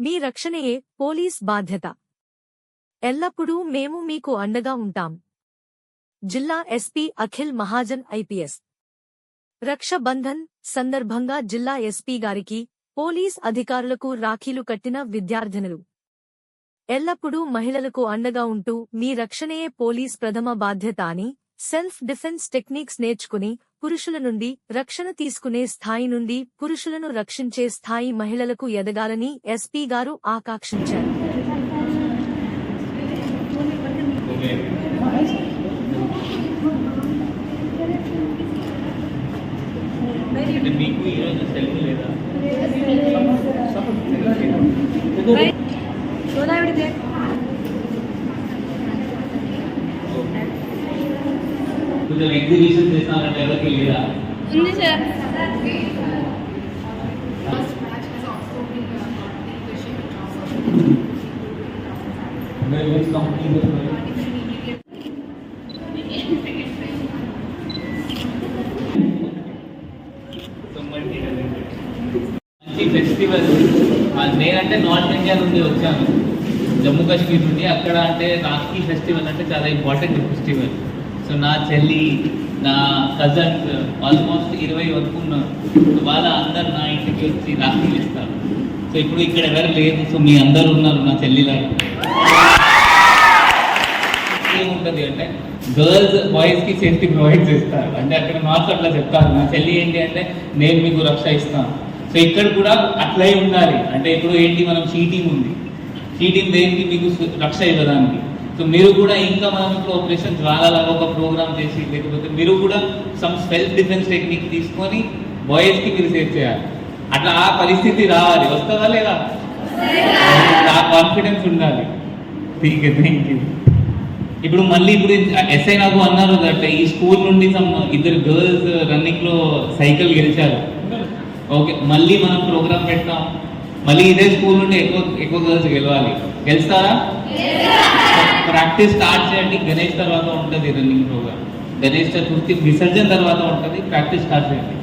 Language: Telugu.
మీ రక్షణయే పోలీస్ బాధ్యత. ఎల్లప్పుడూ మేము మీకు అండగా ఉంటాం. జిల్లా S P Akhil Mahajan I P S. Rakshabandhan సందర్భంగా జిల్లా ఎస్పీ గారికి పోలీస్ అధికారులకు రాఖీలు కట్టిన విద్యార్థినులు. ఎల్లప్పుడూ మహిళలకు అండగా ఉంటూ మీ రక్షణయే పోలీస్ ప్రథమ బాధ్యత అని సెల్ఫ్ డిఫెన్స్ టెక్నిక్స్ నేర్చుకుని పురుషుల నుండి రక్షణ తీసుకునే స్థాయి నుండి పురుషులను రక్షించే స్థాయి మహిళలకు ఎదగాలని ఎస్పీ గారు ఆకాంక్షించారు. అంటే మీకు ఈరోజు సెలవు లేదా కొంచెం ఎగ్జిబిషన్ చేస్తానంటే ఎవరికి లేదా? ఉంది సార్. ఫెస్టివల్ నేనంటే నార్త్ ఇండియా నుండి వచ్చాను. జమ్మూ కాశ్మీర్ నుండి. అక్కడ అంటే రాఖీ ఫెస్టివల్ అంటే చాలా ఇంపార్టెంట్ ఫెస్టివల్ సో నా చెల్లి నా కజన్స్ ఆల్మోస్ట్ ఇరవై వరకు ఉన్నారు. సో వాళ్ళ అందరు నా ఇంటికి వచ్చి రాఖీలు ఇస్తారు. సో ఇప్పుడు ఇక్కడ ఎవరు లేదు సో మీ అందరు ఉన్నారు నా చెల్లిలాగా ఏముంటది అంటే గర్ల్స్ బాయ్స్కి సేఫ్టీ ప్రొవైడ్ చేస్తారు. అంటే అక్కడ నార్త్ అట్లా చెప్తారు. నా చెల్లి ఏంటి అంటే నేను మీకు రక్ష ఇస్తాను. సో ఇక్కడ కూడా అట్లే ఉండాలి. అంటే ఇప్పుడు ఏంటి మనం షీటింగ్ ఉంది. షీటింగ్ దేనికి మీకు రక్ష ఇవ్వడానికి? సో మీరు కూడా ఇంకా మనం ఇప్పుడు ఆపరేషన్ జ్వాలలాగా ఒక ప్రోగ్రామ్ చేసి లేకపోతే మీరు కూడా సమ్ సెల్ఫ్ డిఫెన్స్ టెక్నిక్ తీసుకొని బాయ్స్కి మీరు సేవ్ చేయాలి. అట్లా ఆ పరిస్థితి రావాలి. వస్తుందా లేదా? ఆ కాన్ఫిడెన్స్ ఉండాలి. ఠీక్ థ్యాంక్ యూ ఇప్పుడు మళ్ళీ ఇప్పుడు ఎస్ఐ నాకు అన్నారు దట్ ఈ స్కూల్ నుండి సమ్ ఇద్దరు గర్ల్స్ రన్నింగ్లో సైకిల్ గెలిచారు. ఓకే మళ్ళీ మనం ప్రోగ్రామ్ పెట్టాం మళ్ళీ ఇదే స్కూల్ నుండి ఎక్కువ ఎక్కువ గర్ల్స్ గెలవాలి. గెలుస్తారా? ప్రాక్టీస్ స్టార్ట్ చేయండి. గణేష్ తర్వాత ఉంటుంది రన్నింగ్ ప్రోగ్రామ్. గణేష్ చతుర్థి విసర్జన తర్వాత ఉంటుంది. ప్రాక్టీస్ స్టార్ట్ చేయండి.